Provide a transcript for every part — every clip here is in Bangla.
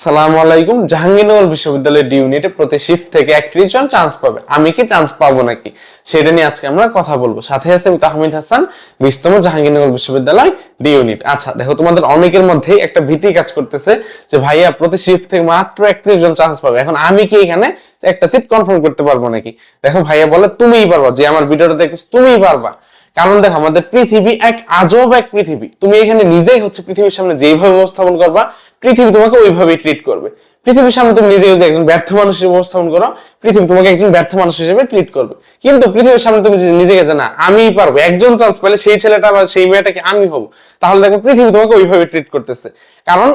সালাম আলাইকুম, জাহাঙ্গীরনগর বিশ্ববিদ্যালয়ের ডি ইউনিটে প্রতি শিফট থেকে একত্রিশ জন চান্স পাবে। আমি কি চান্স পাবো নাকি? সেটা নিয়ে আজকে আমরা কথা বলব। সাথে আছে তাহমিদ হাসান, বিশতম জাহাঙ্গীরনগর বিশ্ববিদ্যালয় ডি ইউনিট আচ্ছা দেখো, তোমাদের অনেকের মধ্যেই একটা ভীতি কাজ করতেছে যে, ভাইয়া, প্রতি শিফট থেকে মাত্র একত্রিশ জন চান্স পাবে। এখন আমি কি এখানে একটা সিট কনফার্ম করতে পারব নাকি? দেখো, ভাইয়া বলে, তুমিই পারবা। যে আমার ভিডিওটা দেখতেছ, তুমিই পারবা। কারণ দেখো, আমাদের পৃথিবী এক আজব এক পৃথিবী। তুমি এখানে নিজেই হচ্ছে পৃথিবীর সামনে যেইভাবে উপস্থাপন করবা পৃথিবী তোমাকে ওইভাবেই ট্রিট করবে। পৃথিবীর সামনে তুমি নিজে যদি একজন ব্যর্থ মানুষ হিসেবে উপস্থাপন করো, পৃথিবী তোমাকে একজন ব্যর্থ মানুষ হিসেবে ট্রিট করবে। কিন্তু পৃথিবীর সামনে তুমি নিজেকে জানা আমি পারব, একজন চান্স পেলে সেই ছেলেটা বা সেই মেয়েটাকে আমি হব, তাহলে দেখো পৃথিবী তোমাকে ওইভাবে ট্রিট করতেছে। কারণ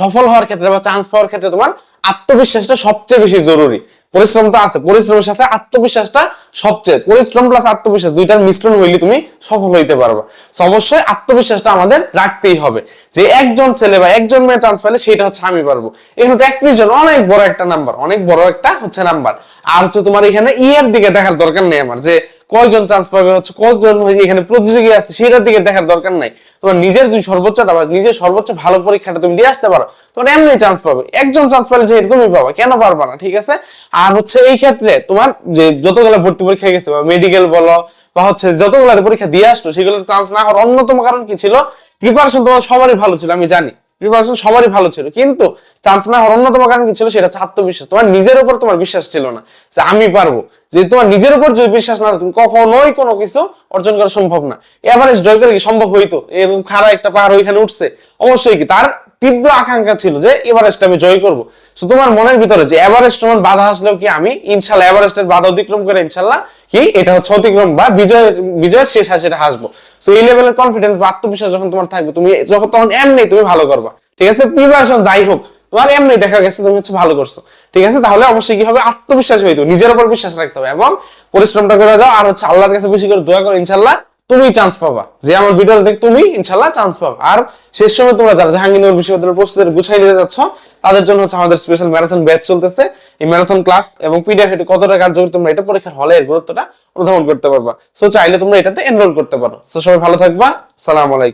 সফল হওয়ার ক্ষেত্রে বা চান্স পাওয়ার ক্ষেত্রে তোমার আত্মবিশ্বাসটা সবচেয়ে বেশি জরুরি। পরিশ্রম তো আছে। পরিশ্রমের সাথে আত্মবিশ্বাসটা সবচেয়ে। পরিশ্রম প্লাস আত্মবিশ্বাস, দুইটার মিশ্রণ হইলে তুমি সফল হইতে পারবে। অবশ্যই আত্মবিশ্বাসটা আমাদের রাখতেই হবে। যে একজন ছেলে বা একজন মেয়ে চান্স পাইলে সেটা হচ্ছে আমি পারব। এখানে একত্রিশ জন, অনেক বড় একটা নাম্বার অনেক বড় একটা হচ্ছে নাম্বার আর হচ্ছে তোমার এখানে ইয়ের দিকে দেখার দরকার নেই আমার, যে কয়জন চান্স পাবে, হচ্ছে কতজন এখানে প্রতিযোগী আছে, সেটার দিকে দেখার দরকার নাই। তোমার নিজের যদি সর্বোচ্চটা বা নিজের সর্বোচ্চ ভালো পরীক্ষাটা তুমি দিয়ে আসতে পারো, তোমার এমনি চান্স পাবে। একজন চান্স পেলে যে তুমি পাবা, কেন পারবা না, ঠিক আছে? আর হচ্ছে এই ক্ষেত্রে তোমার যে যতগুলো ভর্তি পরীক্ষা গেছে, বা মেডিকেল বলো, বা হচ্ছে যতগুলো পরীক্ষা দিয়ে আসলো, সেগুলোতে চান্স না হওয়ার অন্যতম কারণ কি ছিল? প্রিপারেশন তোমার সবারই ভালো ছিল, আমি জানি। প্রিপারেশন সবারই ভালো ছিল। কিন্তু চান্স না হওয়ার অন্যতম কারণ কি ছিল? সেটা হচ্ছে আত্মবিশ্বাস। তোমার নিজের উপর তোমার বিশ্বাস ছিল না যে আমি পারব। যে তোমার নিজের উপর যদি বিশ্বাস না তুমি কখনোই কোনো কিছু অর্জন করা সম্ভব না। এভারেজ জয় করে কি সম্ভব হইতো? এরকম খারাপ একটা পাহাড় ওইখানে উঠছে। অবশ্যই কি? তার তীব্র আকাঙ্ক্ষা ছিল যে এভারেস্টটা আমি জয় করব। তো তোমার মনের ভিতরে যে এভারেস্ট তোমার বাধা আসলেও কি আমি ইনশাল্লাহ এভারেস্টের বাধা অতিক্রম করে ইনশাল্লাহ কি এটা হচ্ছে অতিক্রম বা বিজয় বিজয়ের শেষ হাসিটা হাসবো। তো এই লেভেলের কনফিডেন্স বা আত্মবিশ্বাস যখন তোমার থাকবে, তুমি যখন, তখন এমনি তুমি ভালো করবা। ঠিক আছে? প্রিপারেশন যাই হোক, তোমার এমনি দেখা গেছে তুমি হচ্ছে ভালো করছ। ঠিক আছে? তাহলে অবশ্যই কি হবে? আত্মবিশ্বাস হইতো নিজের উপর বিশ্বাস রাখতে হবে এবং পরিশ্রমটা করে যাও। আর হচ্ছে আল্লাহর কাছে বেশি করে দোয়া করো ইনশাল্লাহ। তুমি চান্স পাবা। যে আমার ভিডিও দেখে তুমি ইনশাল্লাহ চান্স পাবা। আর শেষ সময় তোমরা যারা জাহাঙ্গীরনগর বিশ্ববিদ্যালয়ের প্রস্তুতি গুছাই নিতে যাচ্ছ, তাদের জন্য হচ্ছে আমাদের স্পেশাল ম্যারাথন ব্যাচ চলতেছে। এই ম্যারাথন ক্লাস এবং পিডিএফ এটা কতটা কার্যকরী তোমরা এটা পরীক্ষার হলে গুরুত্বটা অনুধাবন করতে পারবা। সো চাইলে তোমরা এটাতে এনরোল করতে পারো। সো সবাই ভালো থাকবা। সালাম আলাইকুম।